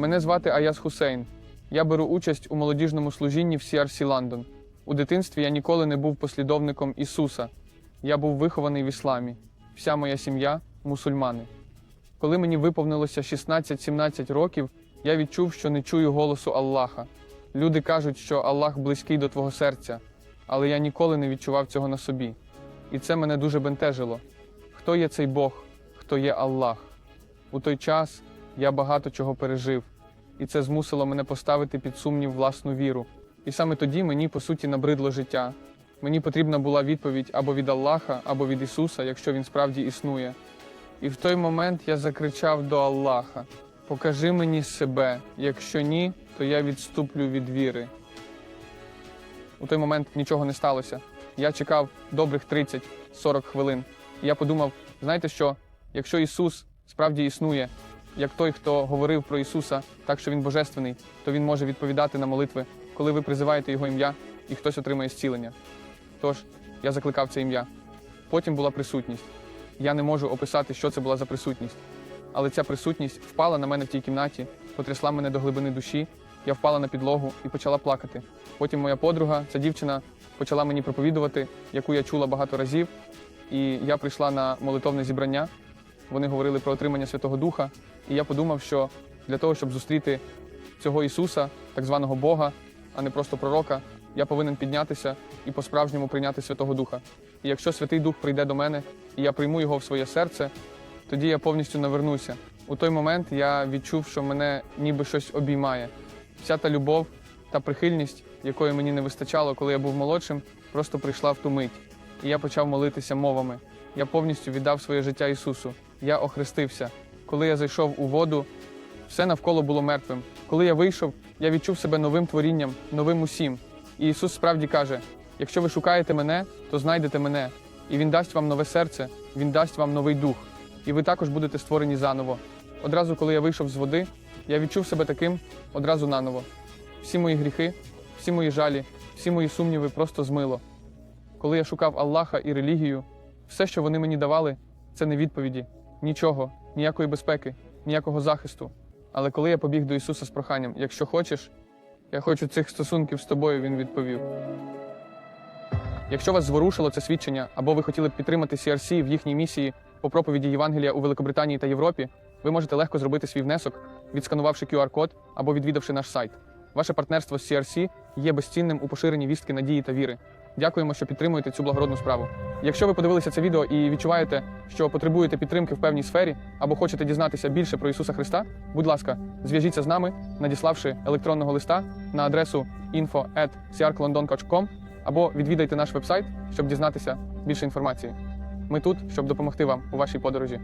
Мене звати Аяс Хусейн. Я беру участь у молодіжному служінні в CRC Лондон. У дитинстві я ніколи не був послідовником Ісуса. Я був вихований в ісламі. Вся моя сім'я мусульмани. Коли мені виповнилося 16-17 років, я відчув, що не чую голосу Аллаха. Люди кажуть, що Аллах близький до твого серця, але я ніколи не відчував цього на собі. І це мене дуже бентежило. Хто є цей Бог? Хто є Аллах? У той час я багато чого пережив, і це змусило мене поставити під сумнів власну віру. І саме тоді мені, по суті, набридло життя. Мені потрібна була відповідь або від Аллаха, або від Ісуса, якщо він справді існує. І в той момент я закричав до Аллаха: Покажи мені себе, якщо ні, то я відступлю від віри. У той момент нічого не сталося. Я чекав добрих 30-40 хвилин. І я подумав: знаєте що, якщо Ісус справді існує, як той, хто говорив про Ісуса, так що Він божественний, то Він може відповідати на молитви, коли ви призиваєте Його ім'я і хтось отримає зцілення. Тож я закликав це ім'я. Потім була присутність. Я не можу описати, що це була за присутність. Але ця присутність впала на мене в тій кімнаті, потрясла мене до глибини душі. Я впала на підлогу і почала плакати. Потім моя подруга, ця дівчина, почала мені проповідувати, яку я чула багато разів. І я прийшла на молитовне зібрання. Вони говорили про отримання Святого Духа. І я подумав, що для того, щоб зустріти цього Ісуса, так званого Бога, а не просто пророка, я повинен піднятися і по-справжньому прийняти Святого Духа. І якщо Святий Дух прийде до мене, і я прийму його в своє серце, тоді я повністю навернуся. У той момент я відчув, що мене ніби щось обіймає. Вся та любов та прихильність, якої мені не вистачало, коли я був молодшим, просто прийшла в ту мить. І я почав молитися мовами. Я повністю віддав своє життя Ісусу. Я охрестився. Коли я зайшов у воду, все навколо було мертвим. Коли я вийшов, я відчув себе новим творінням, новим усім. І Ісус справді каже: якщо ви шукаєте мене, то знайдете мене. І Він дасть вам нове серце, Він дасть вам новий дух. І ви також будете створені заново. Одразу, коли я вийшов з води, я відчув себе таким одразу наново. Всі мої гріхи, всі мої жалі, всі мої сумніви просто змило. Коли я шукав Аллаха і релігію, все, що вони мені давали, це не відповіді, нічого, ніякої безпеки, ніякого захисту. Але коли я побіг до Ісуса з проханням, якщо хочеш, я хочу цих стосунків з тобою, він відповів. Якщо вас зворушило це свідчення, або ви хотіли б підтримати CRC в їхній місії по проповіді Євангелія у Великобританії та Європі, ви можете легко зробити свій внесок, відсканувавши QR-код або відвідавши наш сайт. Ваше партнерство з CRC є безцінним у поширенні вістки надії та віри. Дякуємо, що підтримуєте цю благородну справу. Якщо ви подивилися це відео і відчуваєте, що потребуєте підтримки в певній сфері або хочете дізнатися більше про Ісуса Христа, будь ласка, зв'яжіться з нами, надіславши електронного листа на адресу info.crclondon.com або відвідайте наш вебсайт, щоб дізнатися більше інформації. Ми тут, щоб допомогти вам у вашій подорожі.